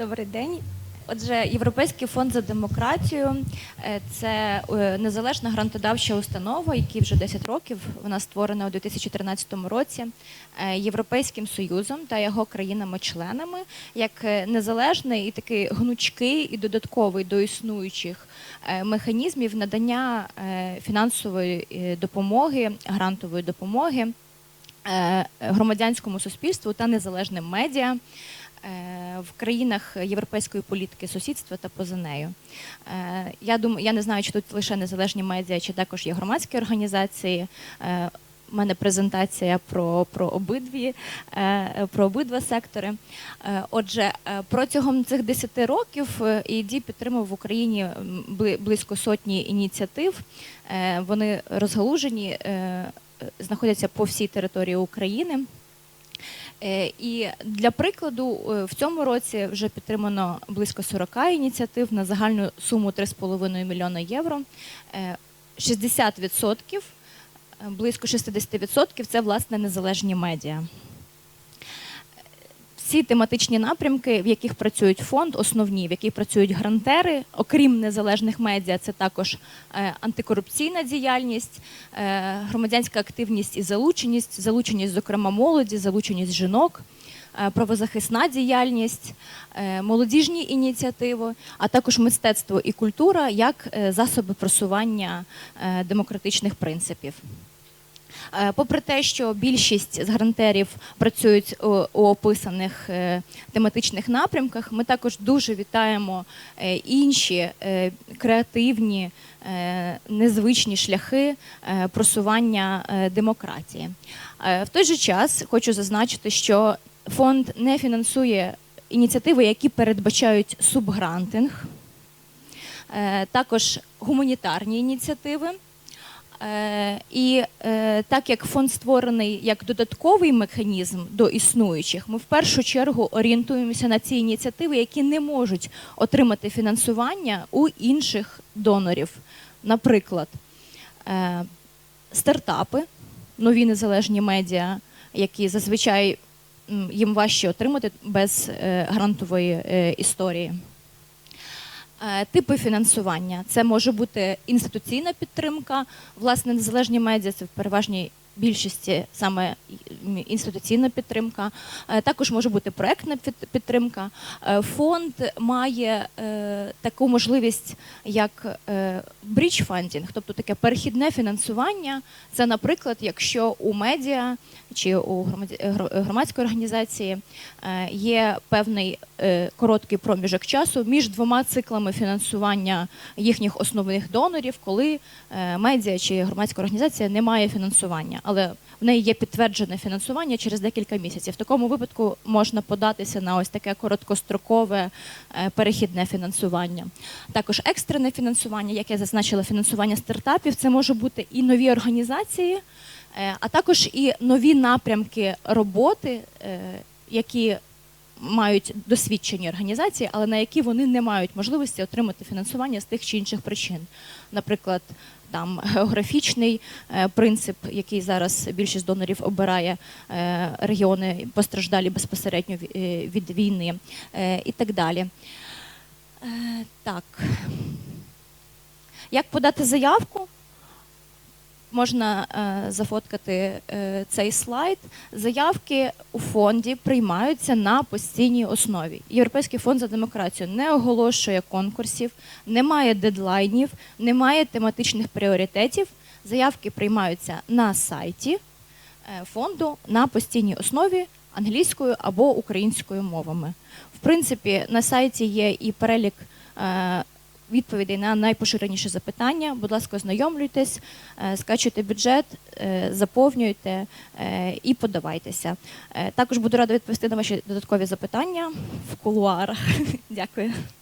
Добрий день. Отже, Європейський фонд за демократію е, це е, незалежна грантодавча установа, який вже 10 років вона створена у 2013 році е, Європейським Союзом та його країнами-членами як незалежний і такий гнучкий і додатковий до існуючих механізмів надання фінансової допомоги, грантової допомоги громадянському суспільству та незалежним медіа е, в країнах європейської політики сусідства та поза нею. Е, Я думаю, я не знаю, чи тут лише незалежні медіа, чи також є громадські організації. Е, У мене презентація про, про обидві е, про обидва сектори. Е, Отже, е, протягом цих 10 років е, ІД підтримав в Україні близько сотні ініціатив. Е, Вони розгалужені, е, знаходяться по всій території України. Е, І для прикладу, е, в цьому році вже підтримано близько 40 ініціатив на загальну суму 3,5 мільйона євро. Е, 60%, е, близько 60% це власне незалежні медіа. Всі тематичні напрямки, в яких працюють фонд, основні, в яких працюють грантери, окрім незалежних медіа, це також е, антикорупційна діяльність, е, громадянська активність і залученість, залученість, зокрема, молоді, залученість жінок, е, правозахисна діяльність, молодіжні ініціативи, а також мистецтво і культура як засоби просування демократичних принципів. Е, Попри те, що більшість з грантерів працюють у, описаних е, тематичних напрямках, ми також дуже вітаємо е, інші креативні, незвичні шляхи просування демократії. В той же час хочу зазначити, що фонд не фінансує ініціативи, які передбачають субгрантинг, також гуманітарні ініціативи. Е, І е, так як фонд створений як додатковий механізм до існуючих, ми в першу чергу орієнтуємося на ці ініціативи, які не можуть отримати фінансування у інших донорів. Наприклад, е, стартапи, нові незалежні медіа, які зазвичай їм важче отримати без грантової історії. Е, Типи фінансування. Це може бути інституційна підтримка, власне, незалежні медіа це в переважній більшості саме інституційна підтримка. Е, Також може бути проектна підтримка. Е, Фонд має е, таку можливість, як брідж фандінг, тобто таке перехідне фінансування. Це, наприклад, якщо у медіа чи у громадської організації є певний короткий проміжок часу між двома циклами фінансування їхніх основних донорів, коли медіа чи громадська організація не має фінансування, але в неї є підтверджене фінансування через декілька місяців. В такому випадку можна податися на ось таке короткострокове е, перехідне фінансування. Також екстрене фінансування, як я зазначила, фінансування стартапів, це може бути і нові організації, е, а також і нові напрямки роботи, е, які мають досвідчені організації, але на які вони не мають можливості отримати фінансування з тих чи інших причин. Наприклад, там географічний е, принцип, який зараз більшість донорів обирає е, регіони постраждалі безпосередньо е, від війни і так далі. Так. Як подати заявку? Можна е, зафоткати е, цей слайд. Заявки у фонді приймаються на постійній основі. Європейський фонд за демократію не оголошує конкурсів, немає дедлайнів, немає тематичних пріоритетів. Заявки приймаються на сайті е, фонду на постійній основі англійською або українською мовами. В принципі, на сайті є і перелік. Відповідей на найпоширеніші запитання. Будь ласка, ознайомлюйтесь, е, скачуйте бюджет, е, заповнюйте е, і подавайтеся. Також буду рада відповісти на ваші додаткові запитання в кулуарах. Дякую.